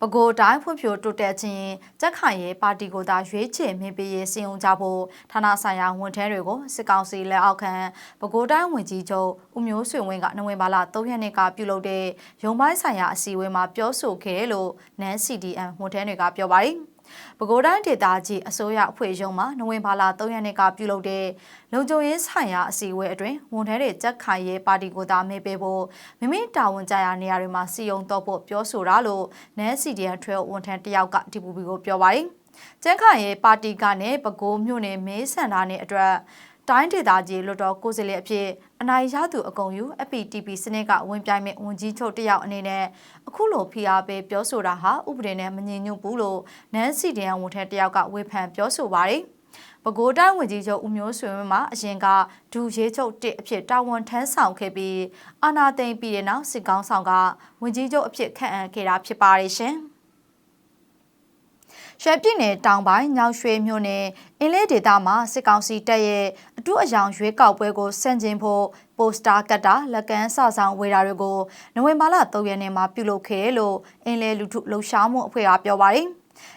ပဲခူးတိုင်းဖွံ့ဖြိုးတိုးတက်ခြင်းကြက်ခိုင်ရေးပါတီကိုသာရွေးချယ်မင်းပေးရေးစီရင်ကြဖို့ဌာနဆိုင်ရာဝန်ထမ်းတွေကိုစစ်ကောင်စီလက်အောက်ခံပဲခူးတိုင်းဝန်ကြီးချုပ်ဦးမျိုးဆွေဝင်းကနိုဝင်ဘာလ3ရက်နေ့ကပြုလုပ်တဲ့ရုံပိုင်းဆိုင်ရာအစည်းအဝေးမှာပြောဆိုခဲ့တယ်လို့နန်း CDM ဝန်ထမ်းတွေကပြောပါတယ်။ ပဲခူးတိုင်းဒေသကြီးအစိုးရအဖွဲ့ရုံးမှနိုဝင်ဘာလ3ရက်နေ့ကပြုလုပ်တဲ့လုံခြုံရေးဆိုင်ရာအစည်းအဝေးအတွင်းဝန်ထမ်းတွေကြက်ခိုင်ရေးပါတီကိုသာမေးပေးဖို့မိမိတာဝန်ကြရာနေရာတွေမှာစီယုံတော့ဖို့ပြောဆိုတာလို့နန်း CDN ထွဲဝန်ထမ်းတယောက်ကဒီပူပီကိုပြောပါတယ်။ကျန်းခိုင်ရေးပါတီကနေပဲခူးမြို့နယ်မေးဆန္ဒနယ်အတွက် တိုင်းဒေသကြီးလွတ်တော်ကိုယ်စားလှယ်အဖြစ်အနိုင်ရသူအကုန်ယူ FPTP စနစ်ကဝင်ပြိုင်မဲ့ဝန်ကြီးချုပ်တယောက်အနေနဲ့အခုလိုဖိအားပေးပြောဆိုတာဟာဥပဒေနဲ့မညီညွတ်ဘူးလို့နန်းစီတရန်ဝန်ထမ်းတယောက်ကဝေဖန်ပြောဆိုပါတယ်။ပဲခူးတိုင်းဝန်ကြီးချုပ်ဦးမျိုးဆွေဝင်းမှအရင်ကဒူရေးချုပ်တစ်အဖြစ်တာဝန်ထမ်းဆောင်ခဲ့ပြီးအာနာသိမ့်ပြီးတဲ့နောက်စစ်ကောင်းဆောင်ကဝန်ကြီးချုပ်အဖြစ်ခန့်အပ်ခဲ့တာဖြစ်ပါတယ်ရှင်။ ရွှေပြည်နယ်တောင်ပိုင်းညောင်ရွှေမြို့နယ်အင်းလေးဒေသမှာစစ်ကောင်စီတပ်ရဲ့အထူးအယောင်ရွေးကောက်ပွဲကိုဆန့်ကျင်ဖို့ပိုစတာကတ်တာလက်ကမ်းစဆောင်ဝေတာတွေကိုနိုဝင်ဘာလ3ရက်နေ့မှာပြုလုပ်ခဲ့လို့အင်းလေးလူထုလှုပ်ရှားမှုအဖွဲ့ကပြောပါတယ်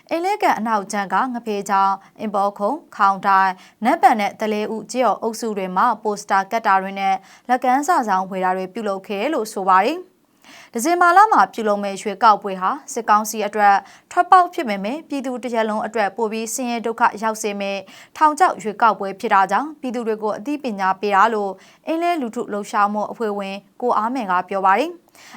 အင်းလဲကန်အနောက်ကျန်ကငဖေးချောင်းအင်ဘောခုံခေါင်တိုင်းနက်ပန်နဲ့တလေဦးကြေော်အုပ်စုတွေမှာပိုစတာကတ်တာတွေနဲ့လက်ကမ်းစဆောင်ဝေတာတွေပြုလုပ်ခဲ့လို့ဆိုပါတယ် ဒီဇင်ဘာလမှာပြုလုပ်မဲ့ရွှေကောက်ပွဲဟာစစ်ကောင်စီအတွက်ထွက်ပေါက်ဖြစ်ပေမဲ့ပြည်သူတရက်လုံးအတွက်ပိုပြီးဆင်းရဲဒုက္ခရောက်စေမဲ့ထောင်ချောက်ရွှေကောက်ပွဲဖြစ်တာကြောင့်ပြည်သူတွေကိုအသိပညာပေးတာလို့အင်းလဲလူထုလှုပ်ရှားမှုအဖွဲ့ဝင်ကိုအားမင်ကပြောပါတယ်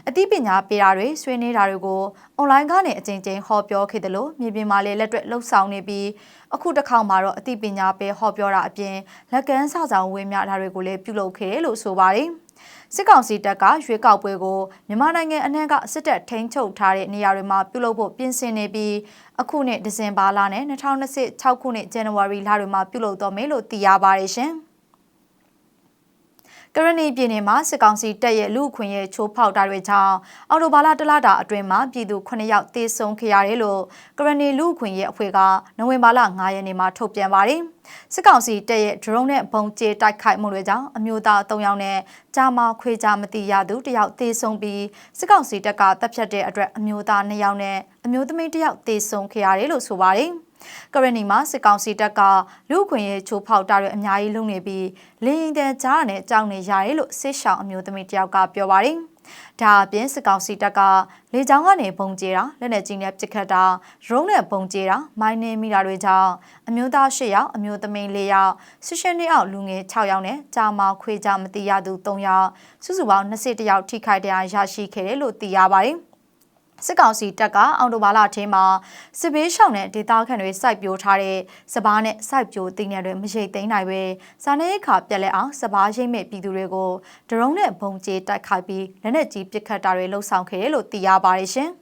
အသိပညာပေးတာတွေဆွေးနွေးတာတွေကိုအွန်လိုင်းကနေအကြိမ်ကြိမ်ဟောပြောခဲ့တယ်လို့မြေပြင်မှာလည်းလက်တွေ့လှုပ်ဆောင်နေပြီးအခုတစ်ခေါက်မှာတော့အသိပညာပေးဟောပြောတာအပြင်လက်ကမ်းစဆောင်ဝေမျှတာတွေကိုလည်းပြုလုပ်ခဲ့လို့ဆိုပါတယ်။ စစ်ကောင်စီတပ်ကရွေးကောက်ပွဲကိုမြန်မာနိုင်ငံအနှံ့ကစစ်တပ်ထိန်းချုပ်ထားတဲ့နေရာတွေမှာပြုလုပ်ဖို့ပြင်ဆင်နေပြီးအခုနှစ်ဒီဇင်ဘာလနဲ့2026ခုနှစ်ဇန်နဝါရီလတွေမှာပြုလုပ်တော့မယ်လို့သိရပါတယ်ရှင်။ ကရဏီပြည်နယ်မှာစစ်ကောင်စီတပ်ရဲ့လူခွင့်ရဲ့ချိုးဖောက်တာတွေကြောင့်အော်တိုဘာလတလတာအတွင်းမှာပြည်သူ9ယောက်သေဆုံးခဲ့ရတယ်လို့ကရဏီလူခွင့်ရဲ့အဖွဲ့ကနိုဝင်ဘာလ9ရက်နေ့မှာထုတ်ပြန်ပါတယ်။စစ်ကောင်စီတပ်ရဲ့ drone နဲ့ဘုံကျဲတိုက်ခိုက်မှုတွေကြောင့်အမျိုးသား3ယောက်နဲ့ဂျာမာခွေကြမတိရသူ1ယောက်သေဆုံးပြီးစစ်ကောင်စီတပ်ကတပ်ဖြတ်တဲ့အတွက်အမျိုးသား2ယောက်နဲ့အမျိုးသမီး1ယောက်သေဆုံးခဲ့ရတယ်လို့ဆိုပါတယ်။ ကရဏီမှာစစ်ကောင်စီတပ်ကလူခွင့်ရေးချိုးဖောက်တာတွေအများကြီးလုပ်နေပြီးလင်းရင်တဲ့ကြားနဲ့ကြောက်နေရတယ်လို့စစ်ရှောင်းအမျိုးသမီးတယောက်ကပြောပါတယ်။ဒါအပြင်စစ်ကောင်စီတပ်ကလေကြောင်းကနေပုံကျဲတာလက်နက်ကြီးနဲ့ပစ်ခတ်တာရုံးနဲ့ပုံကျဲတာမိုင်းနေမိတာတွေကြောင့်အမျိုးသား၈ယောက်အမျိုးသမီး၄ယောက်ဆရှင်နှစ်အောက်လူငယ်6ယောက်နဲ့ကြာမခွေကြမတိရသူ3ယောက်စုစုပေါင်း21ယောက်ထိခိုက်ဒဏ်ရာရရှိခဲ့တယ်လို့သိရပါတယ်။ စစ်ကောင်စီတပ်ကအော်တိုဘာလထဲမှာစစ်ဘေးရှောင်တဲ့ဒေသခံတွေစိုက်ပျိုးထားတဲ့စပားနဲ့စိုက်ပျိုးတင်တဲ့တွေမရိတ်သိမ်းနိုင်ပဲစာနေခါပြက်လက်အောင်စပားရိမ့်မဲ့ပြည်သူတွေကိုဒရုန်းနဲ့ဘုံကျဲတိုက်ခိုက်ပြီးလက်နက်ကြီးပစ်ခတ်တာတွေလှုပ်ဆောင်ခဲ့တယ်လို့သိရပါတယ်ရှင်။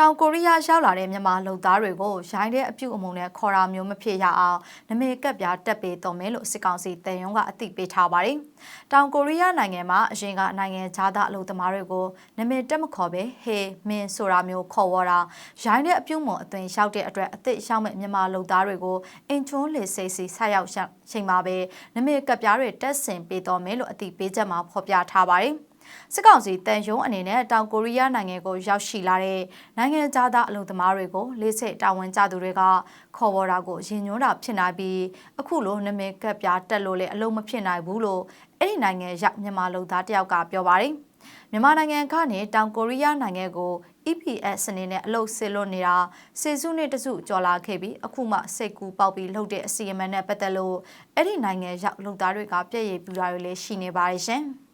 တောင်ကိုရီးယားရောက်လာတဲ့မြန်မာလူသားတွေကိုရိုင်းတဲ့အပြုတ်အမုံနဲ့ခေါ်တာမျိုးမဖြစ်ရအောင်နမေကပ်ပြားတက်ပေးတော်မယ်လို့စစ်ကောင်စီတန်ယုံကအသိပေးထားပါတယ်။တောင်ကိုရီးယားနိုင်ငံမှာအရင်ကနိုင်ငံခြားသားအလုပ်သမားတွေကိုနမေတက်မခေါ်ပဲဟေးမင်းဆိုတာမျိုးခေါ်ဝေါ်တာရိုင်းတဲ့အပြုတ်မုံအသွင်ရောက်တဲ့အတွက်အစ်စ်ရောက်မဲ့မြန်မာလူသားတွေကိုအင်ချွန်းလေစိတ်စီဆက်ရောက်ချိန်မှာပဲနမေကပ်ပြားတွေတက်ဆင်ပေးတော်မယ်လို့အသိပေးချက်မှာဖော်ပြထားပါတယ်။ စစ်ကောင်စီတန်ယုံအနေနဲ့တောင်ကိုရီးယားနိုင်ငံကိုရောက်ရှိလာတဲ့နိုင်ငံသားအလုံသမားတွေကိုလေးစိတ်တာဝန်ကျသူတွေကခေါ်ဝေါ်တာကိုရင်ညွှန်းတာဖြစ်နိုင်ပြီးအခုလိုနမည်ကပ်ပြားတက်လို့လည်းအလုံးမဖြစ်နိုင်ဘူးလို့အဲ့ဒီနိုင်ငံရောက်မြန်မာလူသားတယောက်ကပြောပါတယ်မြန်မာနိုင်ငံကနေတောင်ကိုရီးယားနိုင်ငံကို EPS စနစ်နဲ့အလုပ်ဆစ်လွတ်နေတာစေစုနှစ်တစုကြော်လာခဲ့ပြီးအခုမှစိတ်ကူပေါက်ပြီးလှုပ်တဲ့အစီအမံနဲ့ပတ်သက်လို့အဲ့ဒီနိုင်ငံရောက်လူသားတွေကပြည့်ရည်ပြူတာတွေလည်းရှိနေပါတယ်ရှင်။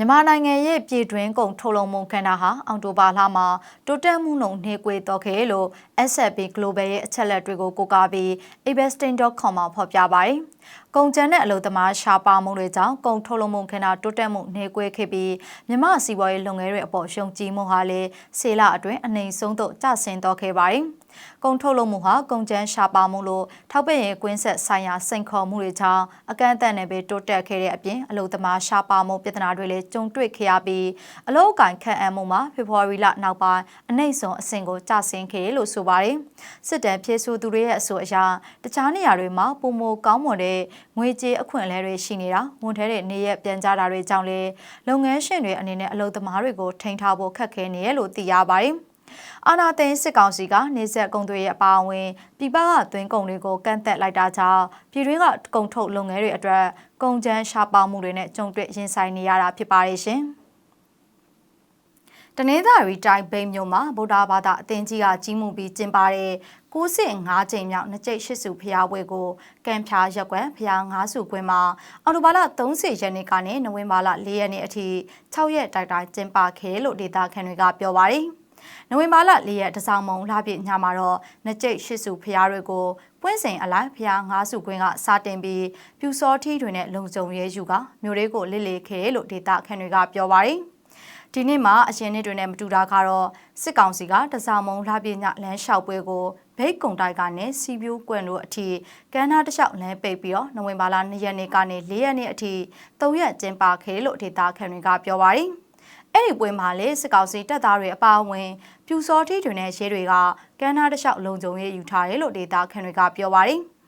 မြန်မာနိုင်ငံရဲ့ပြည်တွင်းကုန်ထုတ်လုပ်မှုခန္ဓာဟာအောက်တိုဘာလမှာတိုးတက်မှုနှုန်းနှေးကွေးတော့ခဲ့လို့ S&P Global ရဲ့အချက်လက်တွေကိုကိုးကားပြီး investing.com မှာဖော်ပြပါတယ်။ကုန်ကျန်းတဲ့အလုပ်သမားရှားပါမှုတွေကြောင့်ကုန်ထုတ်လုပ်မှုခန္ဓာတိုးတက်မှုနှေးကွေးခဲ့ပြီးမြမစီးပွားရေးလုပ်ငန်းတွေအပေါ်ရှုံကြည်မှုဟာလည်းဆေးလအတွင်းအနေဆုံးသို့ကျဆင်းတော့ခဲ့ပါတယ်။ ကုန်ထုတ်လုပ်မှုဟာကုန်ကျန်းရှားပါမှုလို့ထောက်ပံ့ရေးကွင်းဆက်ဆိုင်ရာစိန်ခေါ်မှုတွေကြောင့်အကန့်အသတ်နဲ့ပဲတိုးတက်ခဲ့တဲ့အပြင်အလုပ်သမားရှားပါမှုပြဿနာတွေလည်းကြုံတွေ့ခဲ့ရပြီးအလုပ်အကင်ခန့်အပ်မှုမှာဖေဖော်ဝါရီလနောက်ပိုင်းအနှိမ့်ဆုံးအဆင့်ကိုကျဆင်းခဲ့လို့ဆိုပါတယ်။စစ်တမ်းဖြည့်ဆို့သူတွေရဲ့အဆိုအရတခြားနေရာတွေမှာပုံမကောင်းမွန်တဲ့လည်းငွေကြေးအခွင့်အလဲတွေရှိနေတာဝန်ထဲတွေနေရပြန်ကြတာတွေကြောင့်လည်းလုပ်ငန်းရှင်တွေအနေနဲ့အလုပ်သမားတွေကိုထိန်းထားဖို့ခက်ခဲနေရလို့သိရပါတယ်။ အာနာသိန်းစစ်ကောင်စီကနေဆက်ကုံတွေရဲ့အပါအဝင်ပြည်ပကသွင်းကုန်တွေကိုကန့်သက်လိုက်တာကြောင့်ပြည်တွင်းကကုန်ထုတ်လုပ်ငန်းတွေအတွက်ကုန်ကျန်းရှားပါမှုတွေနဲ့ကြုံတွေ့ရင်ဆိုင်နေရတာဖြစ်ပါတယ်ရှင်။တနင်္သာရီတိုင်းဘိန်းမြို့မှာဗုဒ္ဓဘာသာအသင်းကြီးကကြီးမှုပြီးကျင်းပတဲ့95ကြိမ်မြောက်နှစ်ကျိတ်ရှစ်စုဖျားပွဲကိုကံဖြာရက်ကွက်ဖျား9စုကွင်းမှာအော်တိုဘာလ30ရက်နေ့ကနေနိုဝင်ဘာလ4ရက်နေ့အထိ6ရက်တိုက်တိုင်းကျင်းပခဲ့လို့ဒေတာခန်တွေကပြောပါတယ်။ နိုဝင်ဘာလ၄ရက်တစောင်းမုံလာပြည့်ညမှာတော့နှစ်ကျိတ်ရှစ်စုဖျားတွေကိုပွင့်စိန်အလိုက်ဖျား9စုကွင်းကစတင်ပြီးပြူစောထီးတွေနဲ့လုံခြုံရဲယူကမြို့လေးကိုလစ်လေခဲလို့ဒေတာခန်တွေကပြောပါတယ်။ဒီနေ့မှာအရင်နေ့တွေနဲ့မတူတာကတော့စစ်ကောင်စီကတစားမုံလှပြညလမ်းလျှောက်ပွဲကိုဘိတ်ကုံတိုက်ကနေစီပြူးကွန့်တို့အထိကမ်းနားတစ်လျှောက်လမ်းပိတ်ပြီးတော့နိုဝင်ဘာလ2ရက်နေ့ကနေ4ရက်နေ့အထိ3ရက်ကျင်းပခဲ့လို့ဒေတာခန်တွေကပြောပါတယ်။ အဲ့ဒီပွဲမှာလေစစ်ကောင်စီတပ်သားတွေအပါအဝင်ပြူစောထီးတွေနဲ့ရဲတွေကကမ်းနားတစ်လျှောက်လုံခြုံရေးယူထားတယ်လို့ဒေတာခန်တွေကပြောပါတယ်။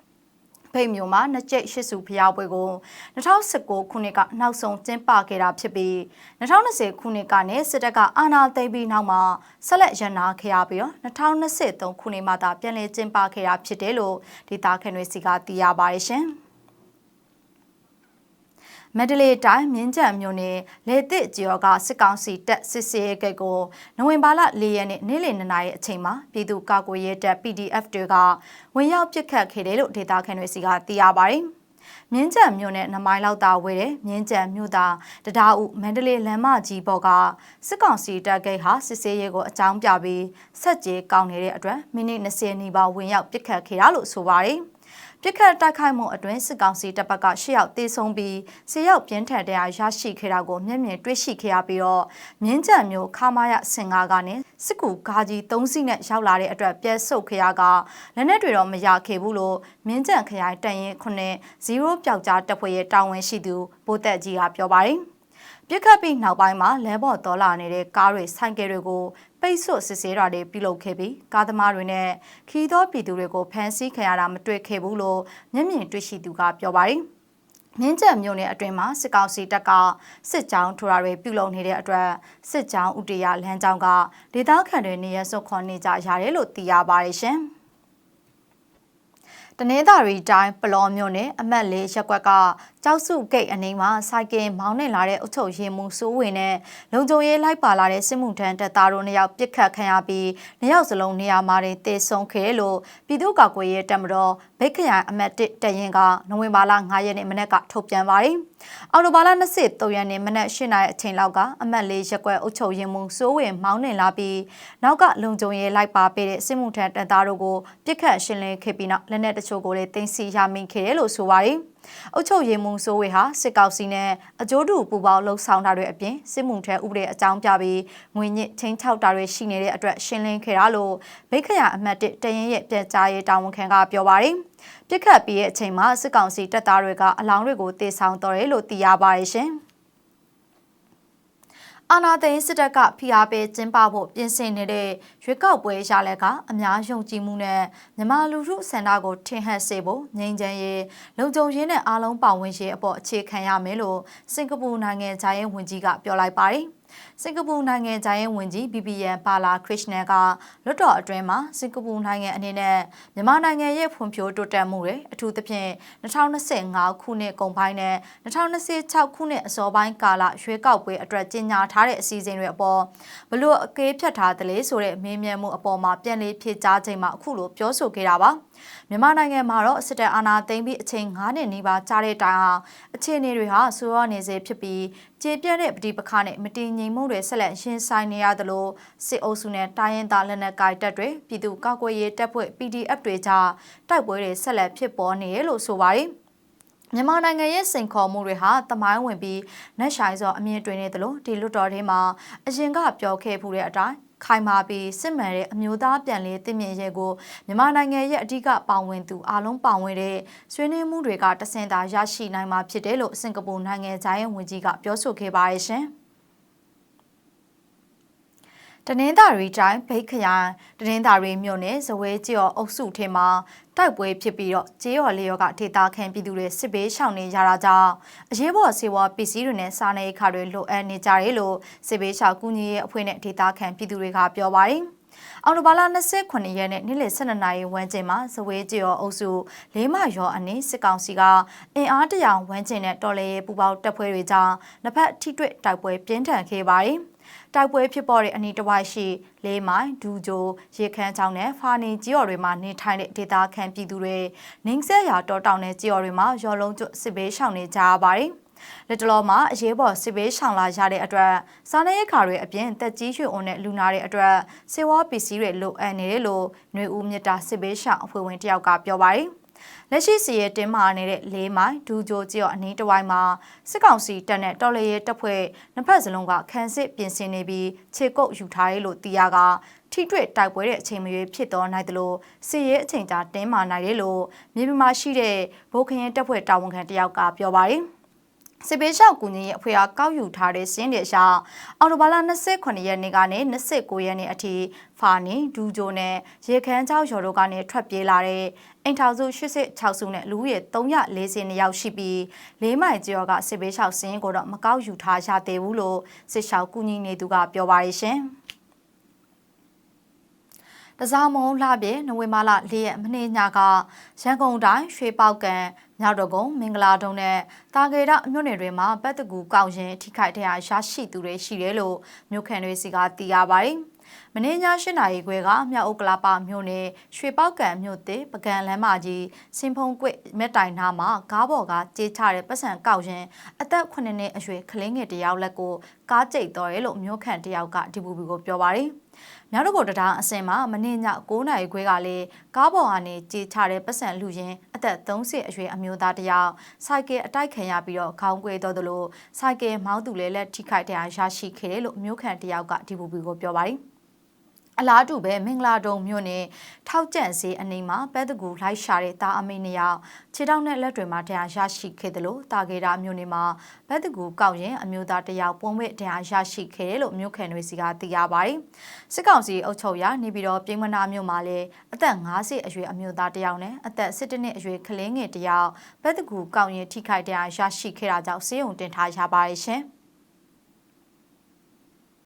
ဖိတ်မြို့မှာနှစ်ကျိတ်ရှစ်စုဖျားပွဲကို2019ခုနှစ်ကနောက်ဆုံးကျင်းပခဲ့တာဖြစ်ပြီး2020ခုနှစ်ကနေစစ်တပ်ကအာဏာသိမ်းပြီးနောက်မှာဆက်လက်ရန်နာခဲ့ရပြီးတော့2023ခုနှစ်မှာသာပြန်လည်ကျင်းပခဲ့တာဖြစ်တယ်လို့ဒေတာခန်တွေစီကသိရပါတယ်ရှင်။ မန္တလေးတိုင်းမြင်းကြံမြို့နယ်လေသစ်ကျော်ကစစ်ကောင်စီတပ်စစ်စေးဂိတ်ကိုနိုဝင်ဘာလ၄ရက်နေ့နေ့လယ်၂နာရီအချိန်မှာပြည်သူ့ကာကွယ်ရေးတပ် PDF တွေကဝင်ရောက်ပစ်ခတ်ခဲ့တယ်လို့ဒေတာခန်တွေစီကသိရပါတယ်။မြင်းကြံမြို့နယ်နမိုင်းလောက်တာဝဲတဲ့မြင်းကြံမြို့သားတဒါဥမန္တလေးလမ်းမကြီးပေါ်ကစစ်ကောင်စီတပ်ဂိတ်ဟာစစ်စေးရဲကိုအကြောင်းပြပြီးဆက်ကြေးကောင်းနေတဲ့အတွက်မိနစ်20နီးပါးဝင်ရောက်ပစ်ခတ်ခဲ့တာလို့ဆိုပါတယ်။ ပြစ်ခတ်တိုက်ခိုက်မှုအတွင်းစစ်ကောင်စီတပ်ဘက်က၈ယောက်သေဆုံးပြီး၁၀ယောက်ပြင်းထန်တရားရရှိခဲ့တာကိုမျက်မြင်တွေ့ရှိခဲ့ရပြီးတော့မြင်းကြံမျိုးခမာရစင်ကာကနေစစ်ကူကားကြီး၃စီးနဲ့ရောက်လာတဲ့အတွက်ပြဲဆုပ်ခရကလက်နက်တွေတော့မရခဲ့ဘူးလို့မြင်းကြံခရိုင်တန်ရင်ခုနှစ်0ပျောက်ကြားတပ်ဖွဲ့ရဲ့တာဝန်ရှိသူဗိုလ်တပ်ကြီးကပြောပါတယ်ပြစ်ခတ်ပြီးနောက်ပိုင်းမှာလဲဘော်တော်လာနေတဲ့ကားတွေဆိုင်ကယ်တွေကို ပိတ်ဆို့စစ်ဆေးတာတွေပြုလုပ်ခဲ့ပြီးကားသမားတွေနဲ့ခီးသောပြည်သူတွေကိုဖမ်းဆီးခံရတာမတွေ့ခဲ့ဘူးလို့မျက်မြင်တွေ့ရှိသူကပြောပါတယ်မြင်းကျက်မြို့နယ်အတွင်းမှာစစ်ကောင်စီတပ်ကစစ်ကြောင်းထိုးတာတွေပြုလုပ်နေတဲ့အတွက်စစ်ကြောင်းဥတရလမ်းကြောင်းကဒေသခံတွေနေရစွခွန်နေကြရတယ်လို့သိရပါတယ်ရှင်။ တနင်္သာရီတိုင်းပလောမြို့နယ်အမတ်လေးရက်ကွက်ကကြောက်စုဂိတ်အနီးမှာစိုက်ကင်မောင်းနှင်လာတဲ့အုပ်ချုပ်ရေးမှူးစိုးဝင်နဲ့လုံခြုံရေးလိုက်ပါလာတဲ့စစ်မှုထမ်းတပ်သားတို့နှစ်ယောက်ပစ်ခတ်ခံရပြီးနှစ်ယောက်စလုံးနေရာမှာတင်တေဆုံးခဲ့လို့ပြည်သူ့ကာကွယ်ရေးတပ်မတော်ဗိတ်ခရိုင်အမတ်1တရင်ကနိုဝင်ဘာလ9ရက်နေ့မနက်ကထုတ်ပြန်ပါတယ်။အော်တိုဘာလ23ရက်နေ့မနက်8နာရီအချိန်လောက်ကအမတ်လေးရက်ကွက်အုပ်ချုပ်ရေးမှူးစိုးဝင်မောင်းနှင်လာပြီးနောက်ကလုံခြုံရေးလိုက်ပါပေးတဲ့စစ်မှုထမ်းတပ်သားတို့ကိုပစ်ခတ်ရှင်းလင်းခဲ့ပြီးနောက်လက်နက်တချို့ကိုလည်းတင်စီရမိခဲ့တယ်လို့ဆိုပါတယ်။အုပ်ချုပ်ရေးမှူးစိုးဝေဟာစစ်ကောက်စီနဲ့အကျိုးတူပူပေါင်းလှုပ်ဆောင်တာတွေအပြင်စစ်မှုထမ်းဥပဒေအကြောင်းပြပြီးငွေညစ်ချင်းချောက်တာတွေရှိနေတဲ့အတွက်ရှင်းလင်းခဲ့တာလို့ဗိတ်ခရအမှတ်1တရင်ရဲ့ပြန်ကြားရေးတာဝန်ခံကပြောပါတယ်ပြစ်ခတ်ပြီးတဲ့အချိန်မှာစစ်ကောင်စီတပ်သားတွေကအလောင်းတွေကိုတေဆောင်တော်တယ်လို့သိရပါတယ်ရှင်။ အာနာသိန်းစစ်တပ်ကဖိအားပေးကျင်းပဖို့ပြင်ဆင်နေတဲ့ရွေးကောက်ပွဲရလက်ကအများယုံကြည်မှုနဲ့မြန်မာလူထုစန္ဒကိုထင်ဟပ်စေဖို့ငြိမ်းချမ်းရေးလုံခြုံရေးနဲ့အားလုံးပါဝင်ရေးအပေါ်အခြေခံရမယ်လို့စင်ကာပူနိုင်ငံခြားရေးဝန်ကြီးကပြောလိုက်ပါတယ်။ စင်ကာပူနိုင်ငံဂျိုင်းဝန်ကြီး BBN ပါလာခရစ်နယ်ကလွတ်တော်အတွင်းမှာစင်ကာပူနိုင်ငံအနေနဲ့မြန်မာနိုင်ငံရဲ့ဖွံ့ဖြိုးတိုးတက်မှုတွေအထူးသဖြင့်2025ခုနှစ်ကုန်ပိုင်းနဲ့2026ခုနှစ်အစောပိုင်းကာလရွေးကောက်ပွဲအတွက်ကြီးညာထားတဲ့အစီအစဉ်တွေအပေါ်ဘလို့အကေးဖြတ်ထားသလဲဆိုတဲ့မေးမြန်းမှုအပေါ်မှာပြန်လည်ဖြေကြားချိန်မှာအခုလိုပြောဆိုခဲ့တာပါ။မြန်မာနိုင်ငံမှာတော့စစ်တပ်အာဏာသိမ်းပြီးအချိန်9နှစ်နီးပါးကြာတဲ့တိုင်အောင်အခြေအနေတွေဟာဆိုးရွားနေစေဖြစ်ပြီး ကျေပြန့်တဲ့ပဋိပက္ခနဲ့မတည်ငြိမ်မှုတွေဆက်လက်ရှင်ဆိုင်နေရသလိုစစ်အုပ်စုနဲ့တိုင်းရင်းသားလက်နက်ကိုင်တပ်တွေပြည်သူ့ကာကွယ်ရေးတပ်ဖွဲ့ PDF တွေကြားတိုက်ပွဲတွေဆက်လက်ဖြစ်ပေါ်နေရလို့ဆိုပါတယ်မြန်မာနိုင်ငံရဲ့စိန်ခေါ်မှုတွေဟာတမိုင်းဝင်ပြီးနှက်ဆိုင်စွာအမြင်တွင်နေသလိုဒီလွတ်တော်ထဲမှာအရင်ကပြောခဲ့ဖူးတဲ့အတိုင်း ခိုင်မာပြီးစစ်မှန်တဲ့အမျိုးသားပြန်လည်တည်မြဲရေးကိုမြန်မာနိုင်ငံရဲ့အဓိကပါဝင်သူအားလုံးပါဝင်တဲ့ဆွေးနွေးမှုတွေကတဆင်သာရရှိနိုင်မှာဖြစ်တယ်လို့စင်ကာပူနိုင်ငံသားရဲ့ဝန်ကြီးကပြောဆိုခဲ့ပါတယ်ရှင်။ တတနင်္သာရီတိုင်းဘိတ်ခရိုင်တနင်္သာရီမြို့နယ်ဇဝဲကျော်အုပ်စုထဲမှာတိုက်ပွဲဖြစ်ပြီးတော့ကျေးရွာလေးရောကဒေသခံပြည်သူတွေစစ်ဘေးရှောင်နေကြတာကြောင့်အရေးပေါ်ဆေးဝါးပစ္စည်းတွေနဲ့စားနပ်ရိက္ခာတွေလိုအပ်နေကြတယ်လို့စစ်ဘေးရှောင်ကူညီရေးအဖွဲ့နဲ့ဒေသခံပြည်သူတွေကပြောပါတယ်။ အော်တိုဘာလ29ရက်နေ့နေ့လယ်12နာရီဝန်းကျင်မှာဇဝဲကျော်အုပ်စုလေးမရောအနည်းစစ်ကောင်စီကအင်အားတရာဝန်းကျင်နဲ့တော်လေပူပေါတပ်ဖွဲ့တွေကြောင့်နှစ်ဖက်ထိတွေ့တိုက်ပွဲပြင်းထန်ခဲ့ပါတယ်။တိုက်ပွဲဖြစ်ပေါ်တဲ့အနီးတစ်ဝိုက်ရှိလေးမိုင်ဒူဂျိုရေခမ်းချောင်းနဲ့ဖာနီကြီးော်တွေမှာနေထိုင်တဲ့ဒေသခံပြည်သူတွေနှင်းဆက်ရာတောတောင်နဲ့ကြီးော်တွေမှာရော်လုံးကျွစစ်ဘေးရှောင်နေကြရပါတယ် လက်တလောမှာအရေးပေါ်စစ်ဘေးရှောင်လာရတဲ့အတွက်စားနပ်ရိက္ခာတွေအပြင်တက်ကြီးရွှေအုံနဲ့လူနာတွေအတွက်စေဝါပစ္စည်းတွေလိုအပ်နေတယ်လို့ຫນွေဦးမြစ်တာစစ်ဘေးရှောင်အဖွဲ့ဝင်တယောက်ကပြောပါတယ်လက်ရှိစီရဲတင်းမာနေတဲ့လေးမိုင်ဒူဂျိုကျော်အနီးတစ်ဝိုင်းမှာစစ်ကောင်စီတပ်နဲ့တော်လရဲတပ်ဖွဲ့နှစ်ဖက်စလုံးကခန်းစစ်ပြင်ဆင်နေပြီးခြေကုပ်ယူထားတယ်လို့သိရကထိတွေ့တိုက်ပွဲတဲ့အချိန်မရွေးဖြစ်တော်နိုင်တယ်လို့စီရဲအချိန်ကြာတင်းမာနိုင်တယ်လို့မြေပြင်မှာရှိတဲ့ဗိုလ်ခရင်တပ်ဖွဲ့တာဝန်ခံတယောက်ကပြောပါတယ်။ စစ်ပေးရှောက်ကူညီရေးအဖွဲ့အားကောက်ယူထားတဲ့စင်းတွေရှာအော်တိုဘာလ29ရက်နေ့ကနေ29ရက်နေ့အထိဖာနီဒူဂျိုနဲ့ရေခမ်းချောက်ရော်တို့ကနေထွက်ပြေးလာတဲ့အိမ်ထောင်စု86စုနဲ့လူဦးရေ340ရောက်ရှိပြီးလေးမိုင်ကျော်ကစစ်ပေးရှောက်စင်းကိုတော့မကောက်ယူထားရသေးဘူးလို့စစ်ရှောက်ကူညီနေသူကပြောပါရရှင် တစားမုံလှပြနိုဝင်ဘာလ၄ရက်မနေ့ညကရန်ကုန်တိုင်းရွှေပေါက်ကံမြောက်တော်ကုန်းမင်္ဂလာတုံးနဲ့တာဂေရမြို့နယ်တွေမှာပတ်တကူကောက်ရင်ထိခိုက်တရားရရှိသူတွေရှိတယ်လို့မြို့ခံတွေစီကသိရပါတယ်။ မင်းည၈နာရီခွဲကမြောက်ဥက္ကလာပမြို့နယ်ရွှေပေါက်ကံမြို့သစ်ပကံလမ်းမကြီးစင်ဖုံကွက်မြက်တိုင်နားမှာကားပေါ်ကကြေးချတဲ့ပတ်စံကောက်ရင်အသက်9နှစ်အရွယ်ကလေးငယ်တယောက်လက်ကိုကားကျိတ်တော်ရဲလို့မြို့ခံတယောက်ကဒီပူပီကိုပြောပါတယ်။မြောက်တကုတ်တရားအစင်မှာမနေ့ည9နာရီခွဲကလေးကားပေါ်ကနေကြေချတဲ့ပတ်စံလူရင်းအသက်30အရွယ်အမျိုးသားတယောက်စိုက်ကယ်အတိုက်ခံရပြီးတော့ခေါင်းကွေတော့တယ်လို့စိုက်ကယ်မောင်းသူလည်းလက်ထိခိုက်တဲ့အရရှိခဲ့တယ်လို့မြို့ခံတယောက်ကဒီဘူဘီကိုပြောပါတယ် အလားတူပဲမင်္ဂလာတုံမြို့နယ်ထောက်ကျန့်စေးအနီးမှာပဲတကူလိုက်ရှာတဲ့တာအမိနှစ်ယောက်ခြေထောက်နဲ့လက်တွေမှာတရားရရှိခဲ့တယ်လို့တာကေတာမြို့နယ်မှာပဲတကူကောက်ရင်အမျိုးသားတယောက်ပုံဝဲတရားရရှိခဲ့တယ်လို့မြို့ခံတွေစီကသိရပါတယ်။စစ်ကောင်စီအုပ်ချုပ်ရာနေပြီးတော့ပြည်မနာမြို့မှာလည်းအသက်50အရွယ်အမျိုးသားတယောက်နဲ့အသက်17နှစ်အရွယ်ကလေးငယ်တယောက်ပဲတကူကောက်ရင်ထိခိုက်တရားရရှိခဲ့တာကြောင့်စေယုံတင်ထားရပါတယ်ရှင်။